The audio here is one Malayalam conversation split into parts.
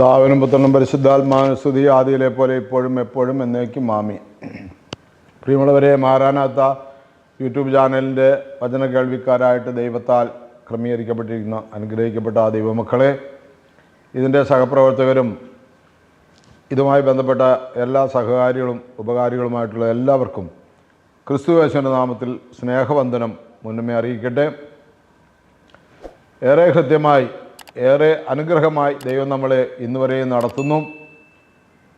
ദാവനും പുത്രനും പരിശുദ്ധാത്മാനുസ്തുതി ആദിയിലെ പോലെ ഇപ്പോഴും എപ്പോഴും എന്നേക്കും മാമി പ്രിയമുള്ളവരെ മാറാനാത്ത യൂട്യൂബ് ചാനലിന്റെ വചന കേൾവിക്കാരായിട്ട് ദൈവത്താൽ ക്രമീകരിക്കപ്പെട്ടിരിക്കുന്ന അനുഗ്രഹിക്കപ്പെട്ട ആ ദൈവമക്കളെ. ഇതിന്റെ സഹപ്രവർത്തകരും ഇതുമായി ബന്ധപ്പെട്ട എല്ലാ സഹകാരികളും ഉപകാരികളുമായിട്ടുള്ള എല്ലാവർക്കും ക്രിസ്തുവേശന്റെ നാമത്തിൽ സ്നേഹവന്ദനം മുന്നമേ അറിയിക്കട്ടെ. ഏറെ ഹൃദ്യമായി ഏറെ അനുഗ്രഹമായി ദൈവം നമ്മളെ വരെയും നടത്തുന്നു.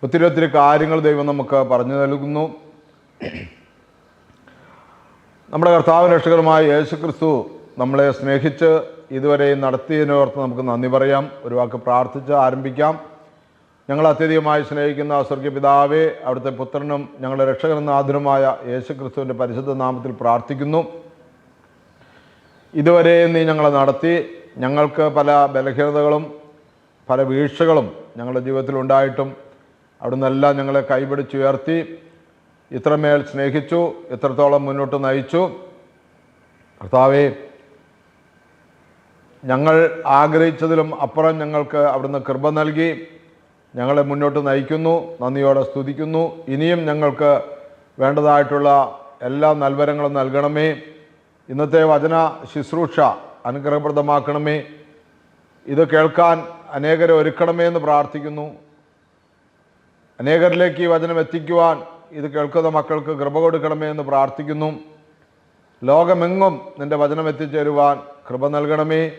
ഒത്തിരി ഒത്തിരി കാര്യങ്ങൾ ദൈവം നമുക്ക് പറഞ്ഞു നൽകുന്നു. നമ്മുടെ കർത്താവ് രക്ഷകരമായ യേശു ക്രിസ്തു നമ്മളെ സ്നേഹിച്ച് ഇതുവരെ നടത്തിയതിനോർത്ത് നമുക്ക് നന്ദി പറയാം. ഒരു വാക്ക് പ്രാർത്ഥിച്ച് ആരംഭിക്കാം. ഞങ്ങൾ അത്യധികമായി സ്നേഹിക്കുന്ന സ്വർഗീയ പിതാവേ അവിടുത്തെ പുത്രനും ഞങ്ങളുടെ രക്ഷകനാഥനുമായ യേശു ക്രിസ്തുവിന്റെ പരിശുദ്ധ നാമത്തിൽ പ്രാർത്ഥിക്കുന്നു. ഇതുവരെ നീ ഞങ്ങളെ നടത്തി ഞങ്ങൾക്ക് പല ബലഹീനതകളും പല വീഴ്ചകളും ഞങ്ങളുടെ ജീവിതത്തിൽ ഉണ്ടായിട്ടും അവിടെ നിന്നെല്ലാം ഞങ്ങളെ കൈപിടിച്ചുയർത്തി ഇത്രമേൽ സ്നേഹിച്ചു ഇത്രത്തോളം മുന്നോട്ട് നയിച്ചു. കർത്താവെ ഞങ്ങൾ ആഗ്രഹിച്ചതിലും അപ്പുറം ഞങ്ങൾക്ക് അവിടുന്ന് കൃപ നൽകി ഞങ്ങളെ മുന്നോട്ട് നയിക്കുന്നു നന്ദിയോടെ സ്തുതിക്കുന്നു. ഇനിയും ഞങ്ങൾക്ക് വേണ്ടതായിട്ടുള്ള എല്ലാ നൽവരങ്ങളും നൽകണമേ. ഇന്നത്തെ വചന ശുശ്രൂഷ. അനുഗ്രഹപ്രദമാക്കണമേ. ഇത് കേൾക്കാൻ അനേകരെ ഒരുക്കണമേ എന്ന് പ്രാർത്ഥിക്കുന്നു. അനേകരിലേക്ക് ഈ വചനം എത്തിക്കുവാൻ ഇത് കേൾക്കുന്ന മക്കൾക്ക് കൃപ കൊടുക്കണമേ എന്ന് പ്രാർത്ഥിക്കുന്നു. ലോകമെങ്ങും നിന്റെ വചനം എത്തിച്ചേരുവാൻ കൃപ നൽകണമേ.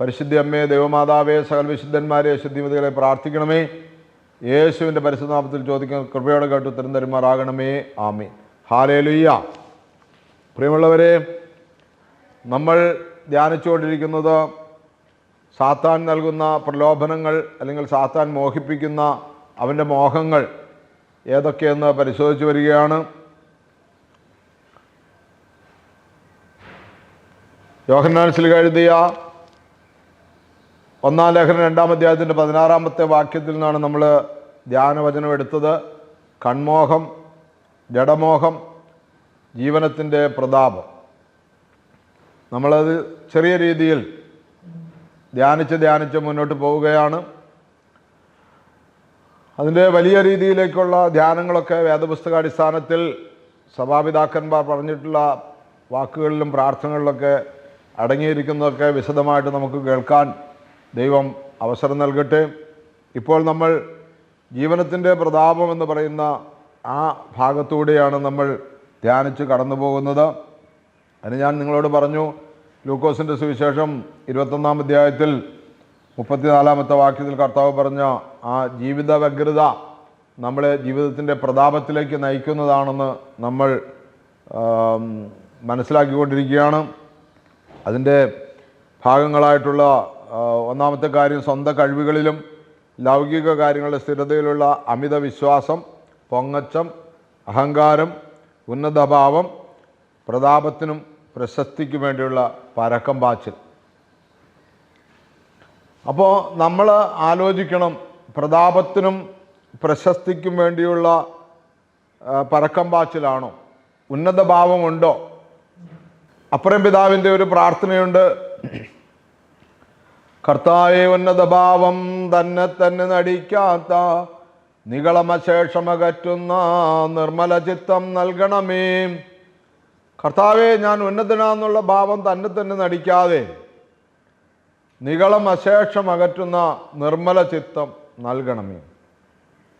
പരിശുദ്ധി അമ്മയെ ദൈവമാതാവേ സകൽവിശുദ്ധന്മാരെ ശുദ്ധിമതികളെ പ്രാർത്ഥിക്കണമേ. യേശുവിന്റെ പരിശുദ്ധനാമത്തിൽ ചോദിക്കുന്ന കൃപയോടെ കേട്ട് ഉത്തരം തരുമാറാകണമേ. ആമേ ഹാലേലുയ്യ പ്രിയമുള്ളവരെ നമ്മൾ ധ്യാനിച്ചുകൊണ്ടിരിക്കുന്നത് സാത്താൻ നൽകുന്ന പ്രലോഭനങ്ങൾ അല്ലെങ്കിൽ സാത്താൻ മോഹിപ്പിക്കുന്ന അവന്റെ മോഹങ്ങൾ ഏതൊക്കെയെന്ന് പരിശോധിച്ച് വരികയാണ്. യോഹന്നാൻസിൽ എഴുതിയ ഒന്നാം ലേഖനം രണ്ടാം അധ്യായത്തിന്റെ പതിനാറാമത്തെ വാക്യത്തിൽ നിന്നാണ് നമ്മൾ ധ്യാനവചനം എടുത്തത്. കൺമോഹം ജഡമോഹം ജീവനത്തിന്റെ പ്രതാപം. നമ്മളത് ചെറിയ രീതിയിൽ ധ്യാനിച്ച് ധ്യാനിച്ച് മുന്നോട്ട് പോവുകയാണ്. അതിന്റെ വലിയ രീതിയിലേക്കുള്ള ധ്യാനങ്ങളൊക്കെ വേദപുസ്തകാടിസ്ഥാനത്തിൽ സഭാപിതാക്കന്മാർ പറഞ്ഞിട്ടുള്ള വാക്കുകളിലും പ്രാർത്ഥനകളിലൊക്കെ അടങ്ങിയിരിക്കുന്നതൊക്കെ വിശദമായിട്ട് നമുക്ക് കേൾക്കാൻ ദൈവം അവസരം നൽകട്ടെ. ഇപ്പോൾ നമ്മൾ ജീവനത്തിന്റെ പ്രതാപം എന്ന് പറയുന്ന ആ ഭാഗത്തൂടെയാണ് നമ്മൾ ധ്യാനിച്ച് കടന്നു പോകുന്നത് അതിന് ഞാൻ നിങ്ങളോട് പറഞ്ഞു ലൂക്കോസിന്റെ സുവിശേഷം ഇരുപത്തൊന്നാം അധ്യായത്തിൽ മുപ്പത്തിനാലാമത്തെ വാക്യത്തിൽ കർത്താവ് പറഞ്ഞ ആ ജീവിത വ്യഗ്രത നമ്മളെ ജീവിതത്തിന്റെ പ്രതാപത്തിലേക്ക് നയിക്കുന്നതാണെന്ന് നമ്മൾ മനസ്സിലാക്കിക്കൊണ്ടിരിക്കുകയാണ്. അതിന്റെ ഭാഗങ്ങളായിട്ടുള്ള ഒന്നാമത്തെ കാര്യം സ്വന്തം കഴിവുകളിലും ലൗകിക കാര്യങ്ങളുടെ സ്ഥിരതയിലുള്ള അമിത വിശ്വാസം പൊങ്ങച്ചം അഹങ്കാരം ഉന്നതഭാവം പ്രതാപത്തിനും പ്രശസ്തിക്കും വേണ്ടിയുള്ള പരക്കം പാച്ചിൽ. അപ്പോൾ നമ്മൾ ആലോചിക്കണം പ്രതാപത്തിനും പ്രശസ്തിക്കും വേണ്ടിയുള്ള പരക്കം പാച്ചിലാണോ? ഉന്നത ഭാവമുണ്ടോ? അപ്പുറം പിതാവിന്റെ ഒരു പ്രാർത്ഥനയുണ്ട്. കർത്താവെ ഉന്നത ഭാവം തന്നെ തന്നെ നടിക്കാത്ത നികളമശേഷമകറ്റുന്ന നിർമ്മല ചിത്തം നൽകണമേ. കർത്താവെ ഞാൻ ഉന്നതനാന്നുള്ള ഭാവം തന്നെ തന്നെ നടിക്കാതെ നികളം അശേഷം അകറ്റുന്ന നിർമ്മല ചിത്തം നൽകണമേ.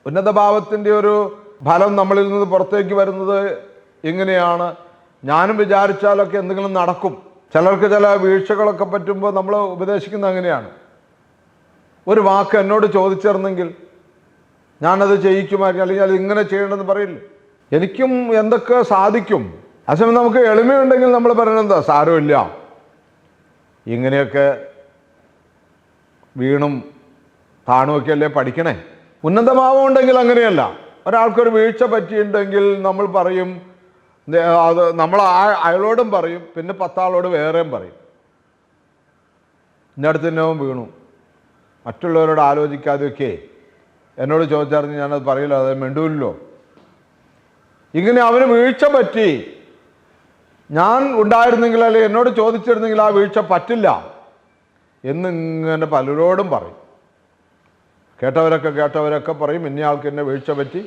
ഉന്നത ഭാവത്തിന്റെ ഒരു ഫലം നമ്മളിൽ നിന്ന് പുറത്തേക്ക് വരുന്നത് എങ്ങനെയാണ്? ഞാനും വിചാരിച്ചാലൊക്കെ എന്തെങ്കിലും നടക്കും. ചിലർക്ക് ചില വീഴ്ചകളൊക്കെ പറ്റുമ്പോൾ നമ്മൾ ഉപദേശിക്കുന്നത് അങ്ങനെയാണ്. ഒരു വാക്ക് എന്നോട് ചോദിച്ചിരുന്നെങ്കിൽ ഞാനത് ചെയ്യിക്കുമായിരിക്കും അല്ലെങ്കിൽ അത് ഇങ്ങനെ ചെയ്യണമെന്ന് പറയില്ല. എനിക്കും എന്തൊക്കെ സാധിക്കും? അതേസമയം നമുക്ക് എളിമയുണ്ടെങ്കിൽ നമ്മൾ പറയുന്നത് എന്താ? സാരമില്ല. ഇങ്ങനെയൊക്കെ വീണും താണുമൊക്കെ അല്ലേ പഠിക്കണേ? ഉന്നതമാവം ഉണ്ടെങ്കിൽ അങ്ങനെയല്ല. ഒരാൾക്കൊരു വീഴ്ച പറ്റിയിട്ടുണ്ടെങ്കിൽ നമ്മൾ പറയും അത് നമ്മൾ ആ- അയാളോടും പറയും പിന്നെ പത്താളോട് വേറെയും പറയും. ഇന്നടുത്ത് അവൻ വീണു. മറ്റുള്ളവരോട് ആലോചിക്കാതെയൊക്കെ എന്നോട് ചോദിച്ചായിരുന്നു ഞാനത് പറയില്ല അത് മിണ്ടൂല്ലോ ഇങ്ങനെ അവന് വീഴ്ച പറ്റി ഞാൻ ഉണ്ടായിരുന്നെങ്കിൽ അല്ലെങ്കിൽ എന്നോട് ചോദിച്ചിരുന്നെങ്കിൽ ആ വീഴ്ച പറ്റില്ല എന്നിങ്ങനെ പലരോടും പറയും. കേട്ടവരൊക്കെ കേട്ടവരൊക്കെ പറയും ഇന്നയാൾക്ക് എന്നെ വീഴ്ച പറ്റി.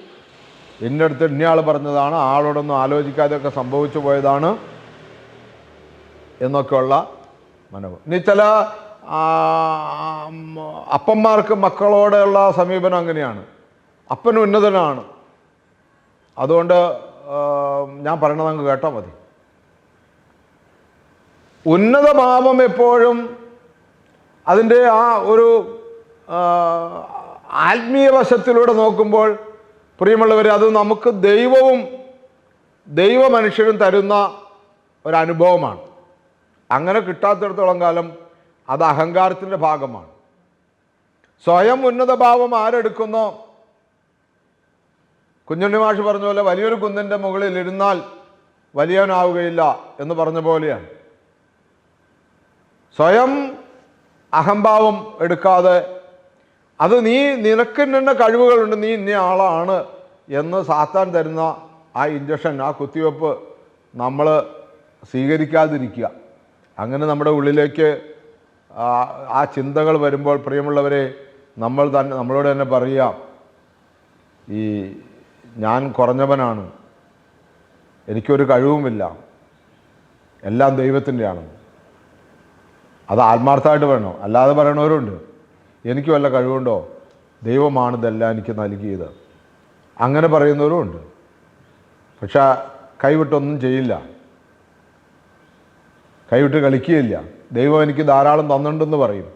എന്റെ അടുത്ത് ഇന്നയാൾ പറഞ്ഞതാണ് ആളോടൊന്നും ആലോചിക്കാതെയൊക്കെ സംഭവിച്ചു പോയതാണ് എന്നൊക്കെയുള്ള മനവ്. ഇനി ചില അപ്പന്മാർക്ക് മക്കളോടുള്ള സമീപനം അങ്ങനെയാണ്. അപ്പൻ ഉന്നതനാണ്. അതുകൊണ്ട് ഞാൻ പറയണത് അങ്ങ് കേട്ടാൽ മതി. ഉന്നതഭാവം എപ്പോഴും അതിന്റെ ആ ഒരു ആത്മീയ വശത്തിലൂടെ നോക്കുമ്പോൾ പ്രിയമുള്ളവർ അത് നമുക്ക് ദൈവവും ദൈവ മനുഷ്യരും തരുന്ന ഒരനുഭവമാണ്. അങ്ങനെ കിട്ടാത്തിടത്തോളം കാലം അത് അഹങ്കാരത്തിന്റെ ഭാഗമാണ്. സ്വയം ഉന്നതഭാവം ആരെടുക്കുന്നോ? കുഞ്ഞുണ്ണി മാഷ് പറഞ്ഞ പോലെ വലിയൊരു കുന്നിന്റെ മുകളിൽ ഇരുന്നാൽ വലിയവനാവുകയില്ല എന്ന് പറഞ്ഞ പോലെയാണ്. സ്വയം അഹംഭാവം എടുക്കാതെ അത് നീ നിനക്ക് നിന്ന കഴിവുകളുണ്ട് നീ ഇന്ന ആളാണ് എന്ന് സാത്താൻ തരുന്ന ആ ഇഞ്ചക്ഷൻ ആ കുത്തിവെപ്പ് നമ്മൾ സ്വീകരിക്കാതിരിക്കുക. അങ്ങനെ നമ്മുടെ ഉള്ളിലേക്ക് ആ ആ ചിന്തകൾ വരുമ്പോൾ പ്രിയമുള്ളവരെ നമ്മൾ തന്നെ നമ്മളോട് തന്നെ പറയുക ഈ ഞാൻ കുറഞ്ഞവനാണ് എനിക്കൊരു കഴിവുമില്ല എല്ലാം ദൈവത്തിന്റെയാണ് അത് ആത്മാർത്ഥമായിട്ട് വേണം? അല്ലാതെ പറയണവരുണ്ട്. എനിക്ക് വല്ല കഴിവുണ്ടോ? ദൈവമാണ് ഇതെല്ലാം എനിക്ക് നൽകിയത്. അങ്ങനെ പറയുന്നവരും ഉണ്ട്. പക്ഷെ കൈവിട്ടൊന്നും ചെയ്യില്ല. കൈവിട്ട് കളിക്കുകയില്ല. ദൈവം എനിക്ക് ധാരാളം തന്നിട്ടുണ്ടെന്ന് പറയും.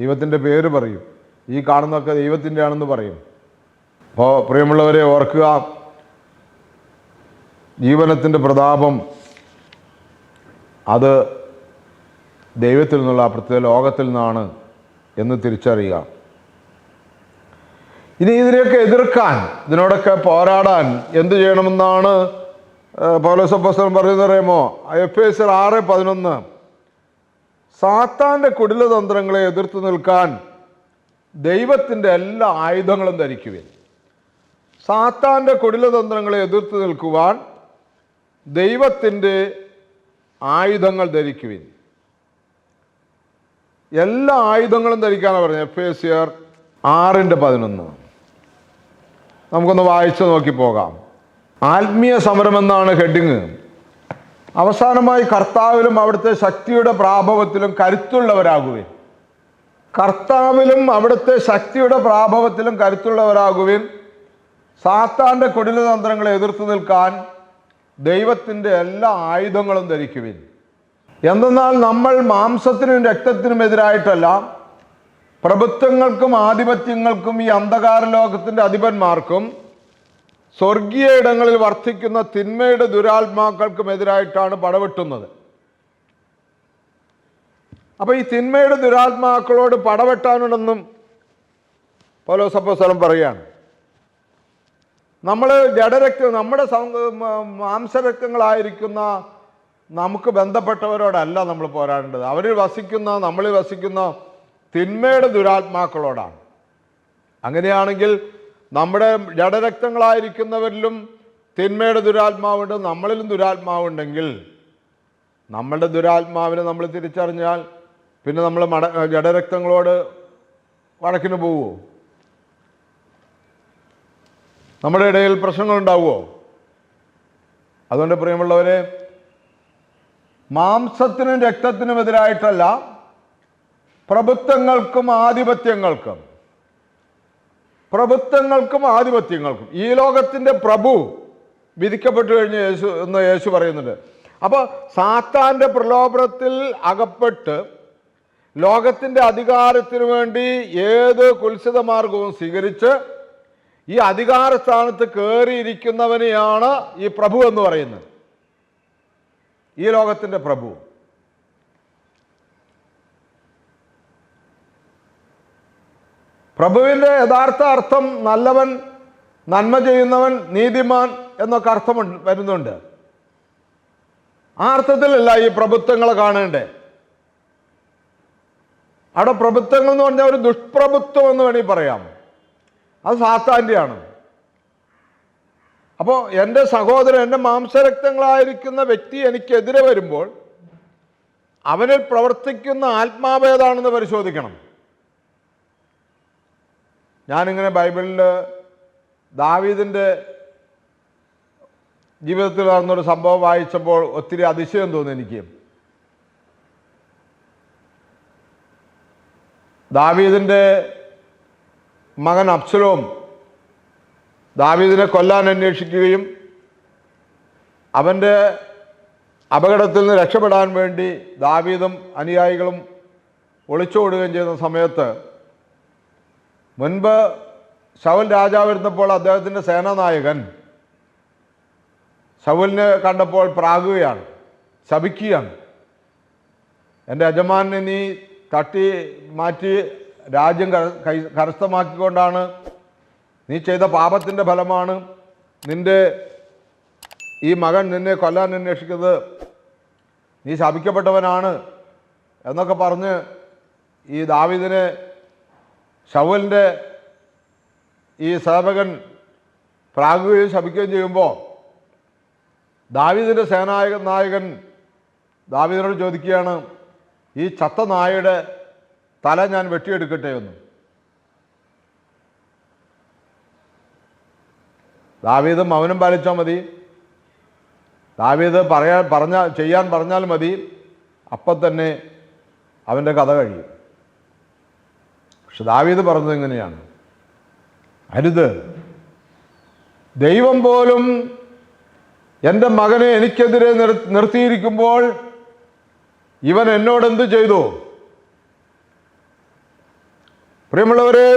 ദൈവത്തിന്റെ പേര് പറയും. ഈ കാണുന്നതൊക്കെ ദൈവത്തിന്റെ ആണെന്ന് പറയും. അപ്പോൾ പ്രിയമുള്ളവരെ ഓർക്കുക ജീവനത്തിന്റെ പ്രതാപം അത് ദൈവത്തിൽ നിന്നുള്ള പ്രത്യേക ലോകത്തിൽ നിന്നാണ് എന്ന് തിരിച്ചറിയുക. ഇനി ഇതിനെയൊക്കെ എതിർക്കാൻ ഇതിനോടൊക്കെ പോരാടാൻ എന്ത് ചെയ്യണമെന്നാണ് പൗലോസപ്പോസ്തലൻ പറയുന്നത് അറിയുമോ? എഫ് എസ് ആറ് പതിനൊന്ന്. സാത്താന്റെ കുടിലതന്ത്രങ്ങളെ എതിർത്ത് നിൽക്കാൻ ദൈവത്തിന്റെ എല്ലാ ആയുധങ്ങളും ധരിക്കുവിൻ. സാത്താന്റെ കുടിലതന്ത്രങ്ങളെ എതിർത്ത് നിൽക്കുവാൻ ദൈവത്തിന്റെ ആയുധങ്ങൾ ധരിക്കുവിൻ. എല്ലാ ആയുധങ്ങളും ധരിക്കാനാണ് പറഞ്ഞത്. എഫ് എ സി ആർ ആറിന്റെ പതിനൊന്ന്. നമുക്കൊന്ന് വായിച്ചു നോക്കി പോകാം. ആത്മീയ സമരം എന്നാണ് ഹെഡിങ്. അവസാനമായി കർത്താവിലും അവിടുത്തെ ശക്തിയുടെ പ്രാഭവത്തിലും കരുത്തുള്ളവരാകുവിൻ. കർത്താവിലും അവിടുത്തെ ശക്തിയുടെ പ്രാഭവത്തിലും കരുത്തുള്ളവരാകുവിൻ. സാത്താന്റെ കുടിലതന്ത്രങ്ങളെ എതിർത്ത് നിൽക്കാൻ ദൈവത്തിന്റെ എല്ലാ ആയുധങ്ങളും ധരിക്കുവിൻ. എന്തെന്നാൽ നമ്മൾ മാംസത്തിനും രക്തത്തിനും എതിരായിട്ടല്ല പ്രഭുത്വങ്ങൾക്കും ആധിപത്യങ്ങൾക്കും ഈ അന്ധകാര ലോകത്തിന്റെ അധിപന്മാർക്കും സ്വർഗീയ ഇടങ്ങളിൽ വർദ്ധിക്കുന്ന തിന്മയുടെ ദുരാത്മാക്കൾക്കും എതിരായിട്ടാണ് പടവെട്ടുന്നത്. അപ്പൊ ഈ തിന്മയുടെ ദുരാത്മാക്കളോട് പടവെട്ടാനുണ്ടെന്നും പൗലോസപ്പോസ്തലൻ പറയുകയാണ്. നമ്മൾ ജഡരക്ത നമ്മുടെ മാംസരക്തങ്ങളായിരിക്കുന്ന നമുക്ക് ബന്ധപ്പെട്ടവരോടല്ല നമ്മൾ പോരാടേണ്ടത്. അവരിൽ വസിക്കുന്ന നമ്മളിൽ വസിക്കുന്ന തിന്മയുടെ ദുരാത്മാക്കളോടാണ്. അങ്ങനെയാണെങ്കിൽ നമ്മുടെ ജഡരക്തങ്ങളായിരിക്കുന്നവരിലും തിന്മയുടെ ദുരാത്മാവുണ്ട് നമ്മളിലും ദുരാത്മാവുണ്ടെങ്കിൽ നമ്മളുടെ ദുരാത്മാവിനെ നമ്മൾ തിരിച്ചറിഞ്ഞാൽ പിന്നെ നമ്മൾ മട ജഡരക്തങ്ങളോട് വഴക്കിന് പോവുമോ നമ്മുടെ ഇടയിൽ പ്രശ്നങ്ങൾ ഉണ്ടാവുമോ അതുകൊണ്ട് പ്രിയമുള്ളവരെ മാംസത്തിനും രക്തത്തിനും എതിരായിട്ടല്ല പ്രഭുത്വങ്ങൾക്കും ആധിപത്യങ്ങൾക്കും. പ്രഭുത്വങ്ങൾക്കും ആധിപത്യങ്ങൾക്കും. ഈ ലോകത്തിന്റെ പ്രഭു വിധിക്കപ്പെട്ടു കഴിഞ്ഞ് യേശു എന്ന് യേശു പറയുന്നുണ്ട്. അപ്പോൾ സാത്താന്റെ പ്രലോഭനത്തിൽ അകപ്പെട്ട് ലോകത്തിന്റെ അധികാരത്തിനു വേണ്ടി ഏത് കുൽസിത മാർഗവും സ്വീകരിച്ച് ഈ അധികാര സ്ഥാനത്ത് കയറിയിരിക്കുന്നവനെയാണ് ഈ പ്രഭു എന്ന് പറയുന്നത്. ഈ ലോകത്തിന്റെ പ്രഭു. പ്രഭുവിന്റെ യഥാർത്ഥ അർത്ഥം നല്ലവൻ നന്മ ചെയ്യുന്നവൻ നീതിമാൻ എന്നൊക്കെ അർത്ഥം വരുന്നുണ്ട്. ആ അർത്ഥത്തിലല്ല ഈ പ്രഭുത്വങ്ങളെ കാണേണ്ടേ. അവിടെ പ്രഭുത്വങ്ങൾ എന്ന് പറഞ്ഞാൽ ഒരു ദുഷ്പ്രഭുത്വം എന്ന് വേണമെങ്കിൽ പറയാം. അത് സാത്താന്റെയാണ് അപ്പോൾ എന്റെ സഹോദരൻ എന്റെ മാംസരക്തങ്ങളായിരിക്കുന്ന വ്യക്തി എനിക്കെതിരെ വരുമ്പോൾ അവനിൽ പ്രവർത്തിക്കുന്ന ആത്മാവേതാണെന്ന് പരിശോധിക്കണം. ഞാനിങ്ങനെ ബൈബിളിൽ ദാവീദിന്റെ ജീവിതത്തിൽ നടന്നൊരു സംഭവം വായിച്ചപ്പോൾ ഒത്തിരി അതിശയം തോന്നി എനിക്ക്. ദാവീദിന്റെ മകൻ അബ്സലോം ദാവീദിനെ കൊല്ലാൻ അന്വേഷിക്കുകയും അവന്റെ അപകടത്തിൽ നിന്ന് രക്ഷപ്പെടാൻ വേണ്ടി ദാവീദും അനുയായികളും ഒളിച്ചോടുകയും ചെയ്യുന്ന സമയത്ത് മുൻപ് ശൗൽ രാജാവിരുന്നപ്പോൾ അദ്ദേഹത്തിന്റെ സേനാനായകൻ ശവലിനെ കണ്ടപ്പോൾ പ്രാകുകയാണ് ശപിക്കുകയാണ്. എന്റെ യജമാനെ നീ തട്ടി മാറ്റി രാജ്യം കരസ്ഥമാക്കിക്കൊണ്ടാണ് നീ ചെയ്ത പാപത്തിന്റെ ഫലമാണ് നിന്റെ ഈ മകൻ നിന്നെ കൊല്ലാൻ അന്വേഷിക്കുന്നത്. നീ ശപിക്കപ്പെട്ടവനാണ് എന്നൊക്കെ പറഞ്ഞ് ഈ ദാവിദിനെ ഷവലിന്റെ ഈ സേവകൻ പ്രാകുകയും ശപിക്കുകയും ചെയ്യുമ്പോൾ ദാവീദിന്റെ സേനായക നായകൻ ദാവീദിനോട് ചോദിക്കുകയാണ് ഈ ചത്ത നായയുടെ തല ഞാൻ വെട്ടിയെടുക്കട്ടെ എന്ന്. ദാവീദ് മൗനം പാലിച്ചാൽ മതി. ദാവീദ് പറയാൻ പറഞ്ഞ ചെയ്യാൻ പറഞ്ഞാൽ മതി. അപ്പം തന്നെ അവന്റെ കഥ കഴിയും. പക്ഷെ ദാവീദ് പറഞ്ഞത് എങ്ങനെയാണ് അരുത്. ദൈവം പോലും എന്റെ മകനെ എനിക്കെതിരെ നിർ നിർത്തിയിരിക്കുമ്പോൾ ഇവൻ എന്നോട് എന്ത് ചെയ്തു? പ്രിയമുള്ളവരെ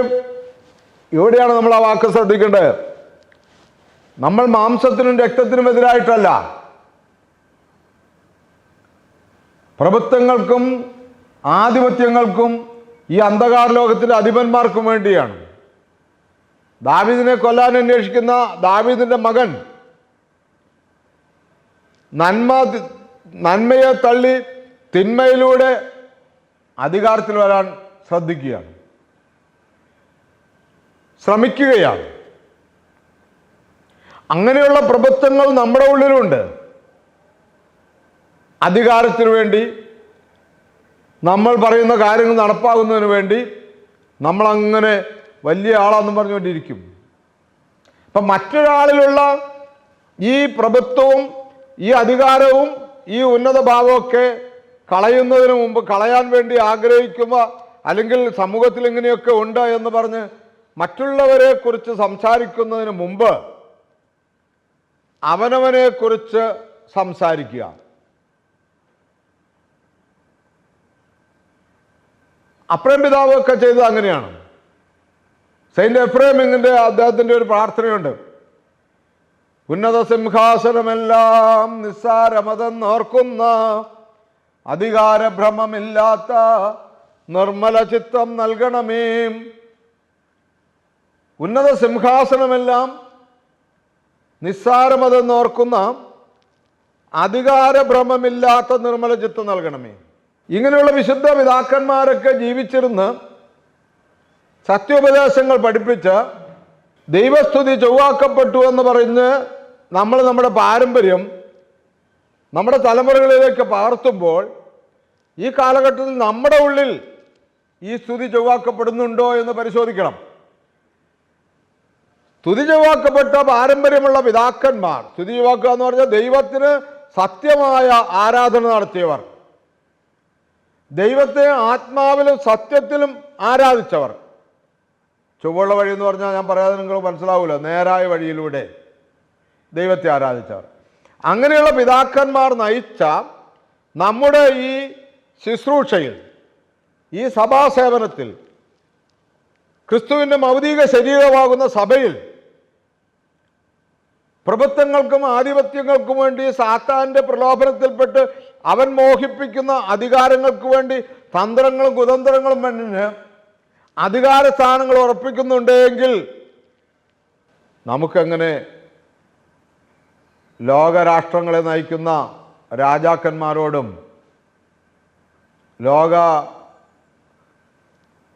എവിടെയാണ് നമ്മൾ ആ വാക്ക് ശ്രദ്ധിക്കേണ്ടത്. നമ്മൾ മാംസത്തിനും രക്തത്തിനും എതിരായിട്ടല്ല. പ്രഭുത്വങ്ങൾക്കും ആധിപത്യങ്ങൾക്കും ഈ അന്ധകാര ലോകത്തിലെ അധിപന്മാർക്കും വേണ്ടിയാണ്. ദാവീദിനെ കൊല്ലാൻ അന്വേഷിക്കുന്ന ദാവീദിന്റെ മകൻ നന്മ നന്മയെ തള്ളി തിന്മയിലൂടെ അധികാരത്തിൽ വരാൻ ശ്രദ്ധിക്കുകയാണ്. ശ്രമിക്കുകയാണ്. അങ്ങനെയുള്ള പ്രഭുത്വങ്ങൾ നമ്മുടെ ഉള്ളിലുണ്ട്. അധികാരത്തിനു വേണ്ടി നമ്മൾ പറയുന്ന കാര്യങ്ങൾ നടപ്പാകുന്നതിന് വേണ്ടി നമ്മളങ്ങനെ വലിയ ആളാണെന്ന് പറഞ്ഞുകൊണ്ടിരിക്കും. അപ്പം മറ്റൊരാളിലുള്ള ഈ പ്രഭുത്വവും ഈ അധികാരവും ഈ ഉന്നത ഭാവമൊക്കെ കളയുന്നതിന് മുമ്പ് കളയാൻ വേണ്ടി ആഗ്രഹിക്കുക അല്ലെങ്കിൽ സമൂഹത്തിൽ ഇങ്ങനെയൊക്കെ ഉണ്ട് എന്ന് പറഞ്ഞ് മറ്റുള്ളവരെ കുറിച്ച് സംസാരിക്കുന്നതിന് മുമ്പ് അവനവനെ കുറിച്ച് സംസാരിക്കുക. അപ്രേം പിതാവ് ഒക്കെ ചെയ്തത് അങ്ങനെയാണ്. സെയിന്റ് എഫ്രേമിങ്ങിന്റെ അദ്ദേഹത്തിന്റെ ഒരു പ്രാർത്ഥനയുണ്ട്. ഉന്നത സിംഹാസനമെല്ലാം നിസ്സാരമതെന്നോർക്കുന്ന അധികാരഭ്രമമില്ലാത്ത നിർമ്മല ചിത്തം നൽകണമേ. ഉന്നത സിംഹാസനമെല്ലാം നിസ്സാരമതെന്നോർക്കുന്ന അധികാരഭ്രമമില്ലാത്ത നിർമ്മല ചിത്തം നൽകണമേ. ഇങ്ങനെയുള്ള വിശുദ്ധ പിതാക്കന്മാരൊക്കെ ജീവിച്ചിരുന്ന് സത്യോപദേശങ്ങൾ പഠിപ്പിച്ച് ദൈവസ്തുതി ചൊവ്വാക്കപ്പെട്ടു എന്ന് പറഞ്ഞ് നമ്മൾ നമ്മുടെ പാരമ്പര്യം നമ്മുടെ തലമുറകളിലേക്ക് പകർത്തുമ്പോൾ ഈ കാലഘട്ടത്തിൽ നമ്മുടെ ഉള്ളിൽ ഈ സ്തുതി ചൊവ്വാക്കപ്പെടുന്നുണ്ടോ എന്ന് പരിശോധിക്കണം. സ്തുതി ചൊവ്വാക്കപ്പെട്ട പാരമ്പര്യമുള്ള പിതാക്കന്മാർ. സ്തുതി ചൊവ്വാക്കുക എന്ന് പറഞ്ഞാൽ ദൈവത്തിന് സത്യമായ ആരാധന നടത്തിയവർ. ദൈവത്തെ ആത്മാവിലും സത്യത്തിലും ആരാധിച്ചവർ. ചൊവ്വുള്ള വഴി എന്ന് പറഞ്ഞാൽ ഞാൻ പറയാതെ നിങ്ങൾ മനസ്സിലാവില്ല നേരായ വഴിയിലൂടെ ദൈവത്തെ ആരാധിച്ചവർ. അങ്ങനെയുള്ള പിതാക്കന്മാർ നയിച്ച നമ്മുടെ ഈ ശുശ്രൂഷയിൽ ഈ സഭാസേവനത്തിൽ ക്രിസ്തുവിന്റെ മൗതിക ശരീരമാകുന്ന സഭയിൽ പ്രഭുത്വങ്ങൾക്കും ആധിപത്യങ്ങൾക്കും വേണ്ടി സാത്താന്റെ പ്രലോഭനത്തിൽപ്പെട്ട് അവൻ മോഹിപ്പിക്കുന്ന അധികാരങ്ങൾക്ക് വേണ്ടി തന്ത്രങ്ങളും കുതന്ത്രങ്ങളും മണ്ണിന് അധികാര സ്ഥാനങ്ങൾ ഉറപ്പിക്കുന്നുണ്ടെങ്കിൽ നമുക്കെങ്ങനെ ലോകരാഷ്ട്രങ്ങളെ നയിക്കുന്ന രാജാക്കന്മാരോടും ലോക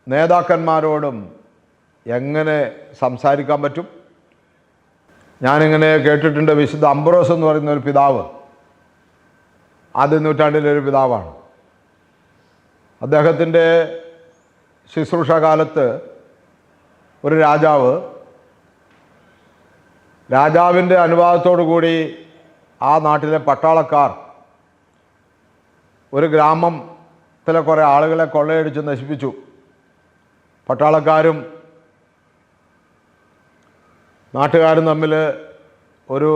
നേതാക്കന്മാരോടും എങ്ങനെ സംസാരിക്കാൻ പറ്റും? ഞാനിങ്ങനെ കേട്ടിട്ടുണ്ട് വിശുദ്ധ അംബ്രോസ് എന്ന് പറയുന്ന ഒരു പിതാവ്. ആദ്യ നൂറ്റാണ്ടിലെ ഒരു പിതാവാണ്. അദ്ദേഹത്തിന്റെ ശുശ്രൂഷ കാലത്ത് ഒരു രാജാവ് രാജാവിന്റെ അനുവാദത്തോടു കൂടി ആ നാട്ടിലെ പട്ടാളക്കാർ ഒരു ഗ്രാമത്തിലെ കുറേ ആളുകളെ കൊള്ളയടിച്ച് നശിപ്പിച്ചു. പട്ടാളക്കാരും നാട്ടുകാരും തമ്മിൽ ഒരു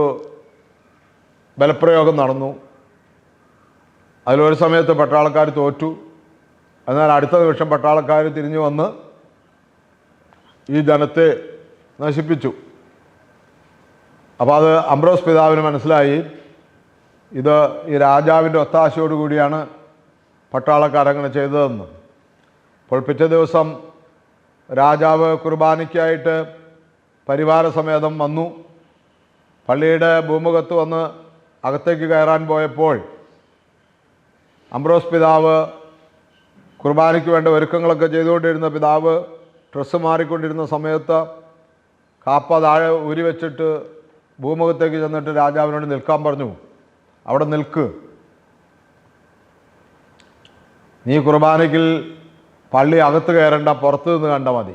ബലപ്രയോഗം നടന്നു. അതിലൊരു സമയത്ത് പട്ടാളക്കാർ തോറ്റു. എന്നാൽ അടുത്ത നിമിഷം പട്ടാളക്കാർ തിരിഞ്ഞു വന്ന് ഈ ജനത്തെ നശിപ്പിച്ചു. അപ്പോൾ അത് അംബ്രോസ് പിതാവിന് മനസ്സിലായി. ഇത് ഈ രാജാവിന്റെ ഒത്താശയോടുകൂടിയാണ് പട്ടാളക്കാരങ്ങനെ ചെയ്തതെന്ന്. അപ്പോൾ പിറ്റേ ദിവസം രാജാവ് കുർബാനയ്ക്കായിട്ട് പരിവാര സമേതം വന്നു. പള്ളിയുടെ ഭൂമുഖത്ത് വന്ന് അകത്തേക്ക് കയറാൻ പോയപ്പോൾ അംബ്രോസ് പിതാവ് കുർബാനയ്ക്ക് വേണ്ട ഒരുക്കങ്ങളൊക്കെ ചെയ്തുകൊണ്ടിരുന്ന പിതാവ് ഡ്രസ്സ് മാറിക്കൊണ്ടിരുന്ന സമയത്ത് കാപ്പ താഴെ ഊരി വെച്ചിട്ട് ഭൂമുഖത്തേക്ക് ചെന്നിട്ട് രാജാവിനോട് നിൽക്കാൻ പറഞ്ഞു. അവിടെ നിൽക്ക്. നീ കുർബാനയ്ക്കിൽ പള്ളി അകത്ത് കയറേണ്ട പുറത്ത് നിന്ന് കണ്ട മതി.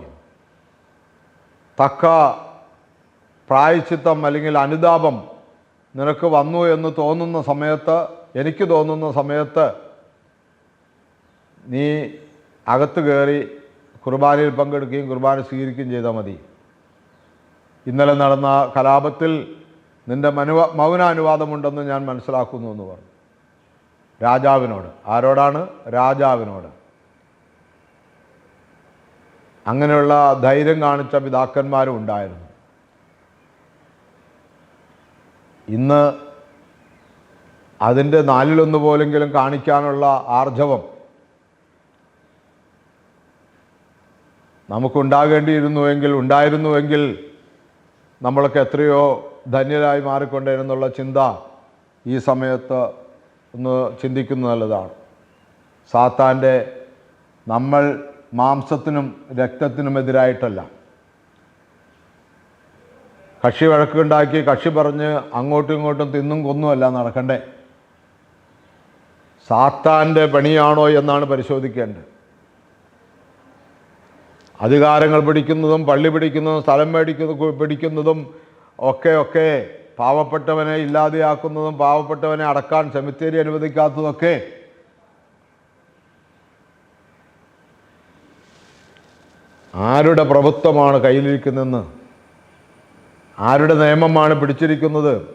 തക്ക പ്രായച്ചിത്തം അല്ലെങ്കിൽ അനുതാപം നിനക്ക് വന്നു എന്ന് തോന്നുന്ന സമയത്ത് എനിക്ക് തോന്നുന്ന സമയത്ത് നീ അകത്ത് കയറി കുർബാനയിൽ പങ്കെടുക്കുകയും കുർബാന സ്വീകരിക്കുകയും ചെയ്താൽ മതി. ഇന്നലെ നടന്ന കലാപത്തിൽ നിന്റെ മനുവ മൗനാനുവാദമുണ്ടെന്ന് ഞാൻ മനസ്സിലാക്കുന്നു എന്ന് പറഞ്ഞു. രാജാവിനോട്. ആരോടാണ്? രാജാവിനോട്. അങ്ങനെയുള്ള ധൈര്യം കാണിച്ച പിതാക്കന്മാരും ഉണ്ടായിരുന്നു. ഇന്ന് അതിന്റെ നാലിലൊന്ന് പോലെങ്കിലും കാണിക്കാനുള്ള ആർജവം നമുക്കുണ്ടാകേണ്ടിയിരുന്നുവെങ്കിൽ ഉണ്ടായിരുന്നുവെങ്കിൽ നമ്മളൊക്കെ എത്രയോ ധന്യരായി മാറിക്കൊണ്ടേനെന്നുള്ള ചിന്ത ഈ സമയത്ത് ഒന്ന് ചിന്തിക്കുന്നത് നല്ലതാണ്. സാത്താന്റെ നമ്മൾ മാംസത്തിനും രക്തത്തിനും എതിരായിട്ടല്ല കക്ഷി വഴക്കുണ്ടാക്കി കക്ഷി പറഞ്ഞ് അങ്ങോട്ടും ഇങ്ങോട്ടും തിന്നും കൊന്നുമല്ല നടക്കണ്ടേ? സാത്താന്റെ പണിയാണോ എന്നാണ് പരിശോധിക്കേണ്ടത്. അധികാരങ്ങൾ പിടിക്കുന്നതും പള്ളി പിടിക്കുന്നതും സ്ഥലം മേടിക്കുന്ന പിടിക്കുന്നതും ഒക്കെ ഒക്കെ പാവപ്പെട്ടവനെ ഇല്ലാതെയാക്കുന്നതും പാവപ്പെട്ടവനെ അടക്കാൻ സെമിത്തേരി അനുവദിക്കാത്തതൊക്കെ ആരുടെ പ്രഭുത്വമാണ് കയ്യിലിരിക്കുന്നതെന്ന് ആരുടെ നിയമമാണ് പിടിച്ചിരിക്കുന്നത്?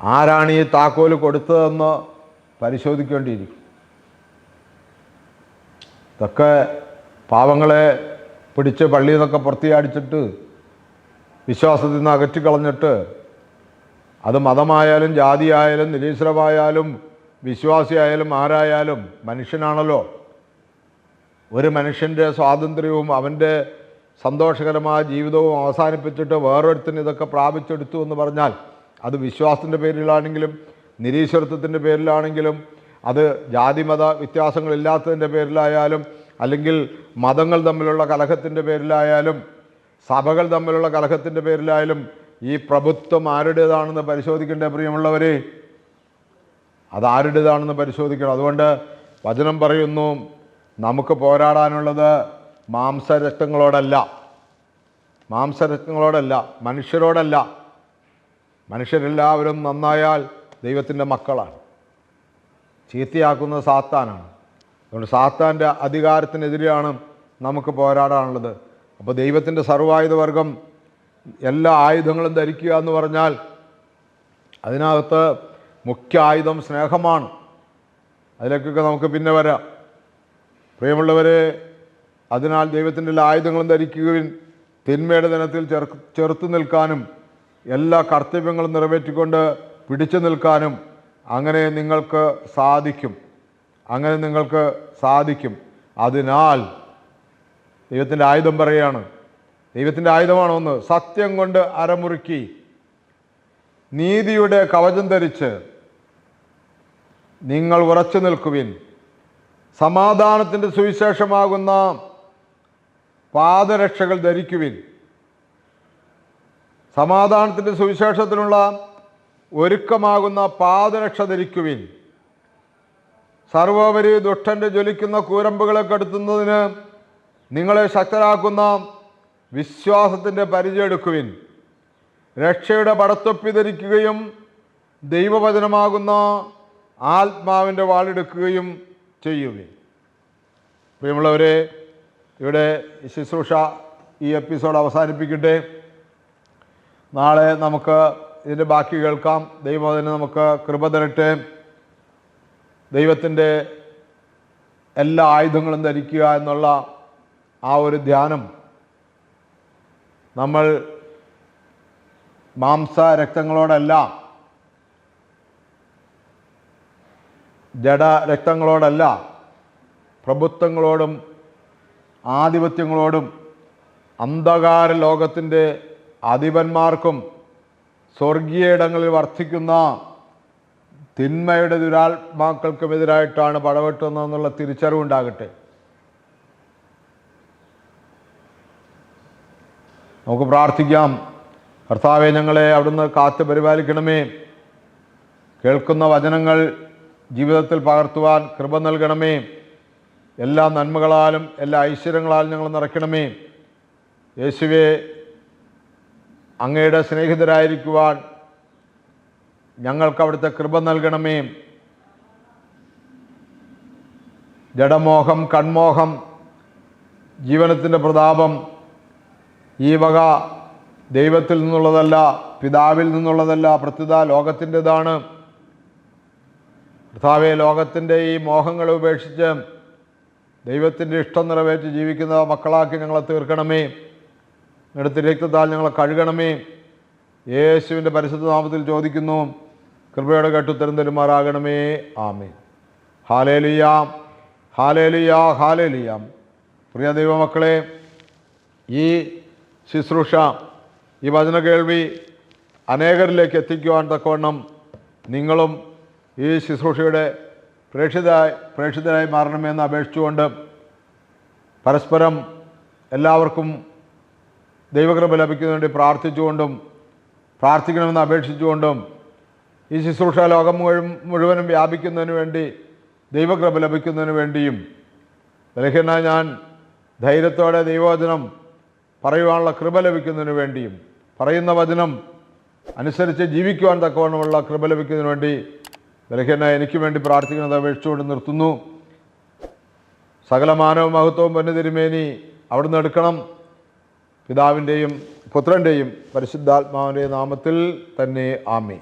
ആരാണ് ഈ താക്കോൽ കൊടുത്തതെന്ന് പരിശോധിക്കേണ്ടിയിരിക്കും. ഇതൊക്കെ പാവങ്ങളെ പിടിച്ച് പള്ളിയിൽ നിന്നൊക്കെ പുറത്തിയാടിച്ചിട്ട് വിശ്വാസത്തിൽ നിന്ന് അകറ്റിക്കളഞ്ഞിട്ട് അത് മതമായാലും ജാതിയായാലും നിരീശ്വരമായാലും വിശ്വാസിയായാലും ആരായാലും മനുഷ്യനാണല്ലോ. ഒരു മനുഷ്യന്റെ സ്വാതന്ത്ര്യവും അവന്റെ സന്തോഷകരമായ ജീവിതവും അവസാനിപ്പിച്ചിട്ട് വേറൊരുത്തിന് ഇതൊക്കെ പ്രാപിച്ചെടുത്തു എന്ന് പറഞ്ഞാൽ അത് വിശ്വാസത്തിന്റെ പേരിലാണെങ്കിലും നിരീശ്വരത്വത്തിന്റെ പേരിലാണെങ്കിലും അത് ജാതിമത വ്യത്യാസങ്ങളില്ലാത്തതിന്റെ പേരിലായാലും അല്ലെങ്കിൽ മതങ്ങൾ തമ്മിലുള്ള കലഹത്തിന്റെ പേരിലായാലും സഭകൾ തമ്മിലുള്ള കലഹത്തിന്റെ പേരിലായാലും ഈ പ്രഭുത്വം ആരുടേതാണെന്ന് പരിശോധിക്കേണ്ട പ്രിയമുള്ളവരെ? അതാരുടേതാണെന്ന് പരിശോധിക്കണം. അതുകൊണ്ട് വചനം പറയുന്നു നമുക്ക് പോരാടാനുള്ളത് മാംസരക്തങ്ങളോടല്ല മാംസരക്തങ്ങളോടല്ല മനുഷ്യരോടല്ല. മനുഷ്യരെല്ലാവരും നന്നായാൽ ദൈവത്തിന്റെ മക്കളാണ്. ചീത്തയാക്കുന്നത് സാത്താനാണ്. അതുകൊണ്ട് സാത്താന്റെ അധികാരത്തിനെതിരെയാണ് നമുക്ക് പോരാടാനുള്ളത്. അപ്പോൾ ദൈവത്തിന്റെ സർവായുധവർഗം എല്ലാ ആയുധങ്ങളും ധരിക്കുക എന്ന് പറഞ്ഞാൽ അതിനകത്ത് മുഖ്യ ആയുധം സ്നേഹമാണ്. അതിലേക്കൊക്കെ നമുക്ക് പിന്നെ വരാം. പ്രിയമുള്ളവരെ അതിനാൽ ദൈവത്തിന്റെ ആയുധങ്ങളും ധരിക്കുകയും തിന്മയുടെ ദിനത്തിൽ ചെറു ചെറുത്തു നിൽക്കാനും എല്ലാ കർത്തവ്യങ്ങളും നിറവേറ്റിക്കൊണ്ട് പിടിച്ചു നിൽക്കാനും അങ്ങനെ നിങ്ങൾക്ക് സാധിക്കും. അങ്ങനെ നിങ്ങൾക്ക് സാധിക്കും. അതിനാൽ ദൈവത്തിന്റെ ആയുധം പറയുകയാണ്. ദൈവത്തിന്റെ ആയുധമാണ് ഒന്ന് സത്യം കൊണ്ട് അരമുറുക്കി നീതിയുടെ കവചം ധരിച്ച് നിങ്ങൾ ഉറച്ചു നിൽക്കുവിൻ. സമാധാനത്തിന്റെ സുവിശേഷമാകുന്ന പാദരക്ഷകൾ ധരിക്കുവിൻ. സമാധാനത്തിന്റെ സുവിശേഷത്തിനുള്ള ഒരുക്കമാകുന്ന പാദരക്ഷ ധരിക്കുവിൻ. സർവോപരി ദുഷ്ടന്റെ ജ്വലിക്കുന്ന കൂരമ്പുകളെ കടത്തുന്നതിന് നിങ്ങളെ ശക്തരാക്കുന്ന വിശ്വാസത്തിന്റെ പരിചയെടുക്കുവിൻ രക്ഷയുടെ പടത്തൊപ്പി ധരിക്കുകയും ദൈവവചനമാകുന്ന ആത്മാവിന്റെ വാളെടുക്കുകയും ചെയ്യുവിൻ. പ്രിയമുള്ളവരെ ഇവിടെ ശുശ്രൂഷ ഈ എപ്പിസോഡ് അവസാനിപ്പിക്കട്ടെ. നാളെ നമുക്ക് ഇതിന്റെ ബാക്കി കേൾക്കാം. ദൈവം അതിന് നമുക്ക് കൃപ തരട്ടെ. ദൈവത്തിന്റെ എല്ലാ ആയുധങ്ങളും ധരിക്കുക എന്നുള്ള ആ ഒരു ധ്യാനം നമ്മൾ മാംസ രക്തങ്ങളോടല്ല ജഡ രക്തങ്ങളോടല്ല പ്രഭുത്വങ്ങളോടും ആധിപത്യങ്ങളോടും അന്ധകാര ലോകത്തിന്റെ അധിപന്മാർക്കും സ്വർഗീയ ഇടങ്ങളിൽ വർദ്ധിക്കുന്ന തിന്മയുടെ ദുരാത്മാക്കൾക്കുമെതിരായിട്ടാണ് പടവെട്ടുന്നതെന്നുള്ള തിരിച്ചറിവുണ്ടാകട്ടെ. നമുക്ക് പ്രാർത്ഥിക്കാം. കർത്താവെ ഞങ്ങളെ അവിടുന്ന് കാത്തു പരിപാലിക്കണമേ. കേൾക്കുന്ന വചനങ്ങൾ ജീവിതത്തിൽ പകർത്തുവാൻ കൃപ നൽകണമേ. എല്ലാ നന്മകളാലും എല്ലാ ഐശ്വര്യങ്ങളാലും ഞങ്ങൾ നിറയ്ക്കണമേ. യേശുവെ അങ്ങയുടെ സ്നേഹിതരായിരിക്കുവാൻ ഞങ്ങൾക്ക് അവിടുത്തെ കൃപ നൽകണമേ. ജഡമോഹം കൺമോഹം ജീവനത്തിന്റെ പ്രതാപം ഈ വക ദൈവത്തിൽ നിന്നുള്ളതല്ല പിതാവിൽ നിന്നുള്ളതല്ല പ്രത്യുത ലോകത്തിന്റെതാണ്. കർത്താവെ ലോകത്തിന്റെ ഈ മോഹങ്ങളെ ഉപേക്ഷിച്ച് ദൈവത്തിന്റെ ഇഷ്ടം നിറവേറ്റി ജീവിക്കുന്ന മക്കളാക്കി ഞങ്ങളെ തീർക്കണമേ. എടുത്ത് രക്തത്താൽ ഞങ്ങളെ കഴുകണമേ. യേശുവിന്റെ പരിശുദ്ധ നാമത്തിൽ ചോദിക്കുന്നു. കൃപയോടെ കേട്ടുത്തരം തരുമാറാകണമേ ആമേ ഹാലേലിയാം. ഹാലേലിയാ ഹാലേലിയാം. പ്രിയ ദൈവമക്കളെ ഈ ശുശ്രൂഷ ഈ വചന കേൾവി അനേകരിലേക്ക് എത്തിക്കുവാൻ തക്കവണ്ണം നിങ്ങളും ഈ ശുശ്രൂഷയുടെ പ്രേക്ഷിതായി പ്രേക്ഷിതരായി മാറണമെന്ന് അപേക്ഷിച്ചുകൊണ്ട് പരസ്പരം എല്ലാവർക്കും ദൈവകൃപ ലഭിക്കുന്നതിന് വേണ്ടി പ്രാർത്ഥിച്ചുകൊണ്ടും പ്രാർത്ഥിക്കണമെന്ന് അപേക്ഷിച്ചുകൊണ്ടും ഈ ശുശ്രൂഷ ലോകം മുഴുവനും വ്യാപിക്കുന്നതിന് വേണ്ടി ദൈവകൃപ ലഭിക്കുന്നതിന് വേണ്ടിയും ബലഹീന ഞാൻ ധൈര്യത്തോടെ ദൈവവചനം പറയുവാനുള്ള കൃപ ലഭിക്കുന്നതിന് വേണ്ടിയും പറയുന്ന വചനം അനുസരിച്ച് ജീവിക്കുവാൻ തക്കവണ്ണമുള്ള കൃപ ലഭിക്കുന്നതിന് വേണ്ടി ബലഹീന എനിക്ക് വേണ്ടി പ്രാർത്ഥിക്കുന്നത് അപേക്ഷിച്ചുകൊണ്ട് നിർത്തുന്നു. സകല മാനവും മഹത്വവും പൊന്നു തിരുമേനി അവിടുന്ന് എടുക്കണം. പിതാവിന്റെയും പുത്രന്റെയും പരിശുദ്ധാത്മാവിന്റെയും നാമത്തിൽ തന്നെ ആമേ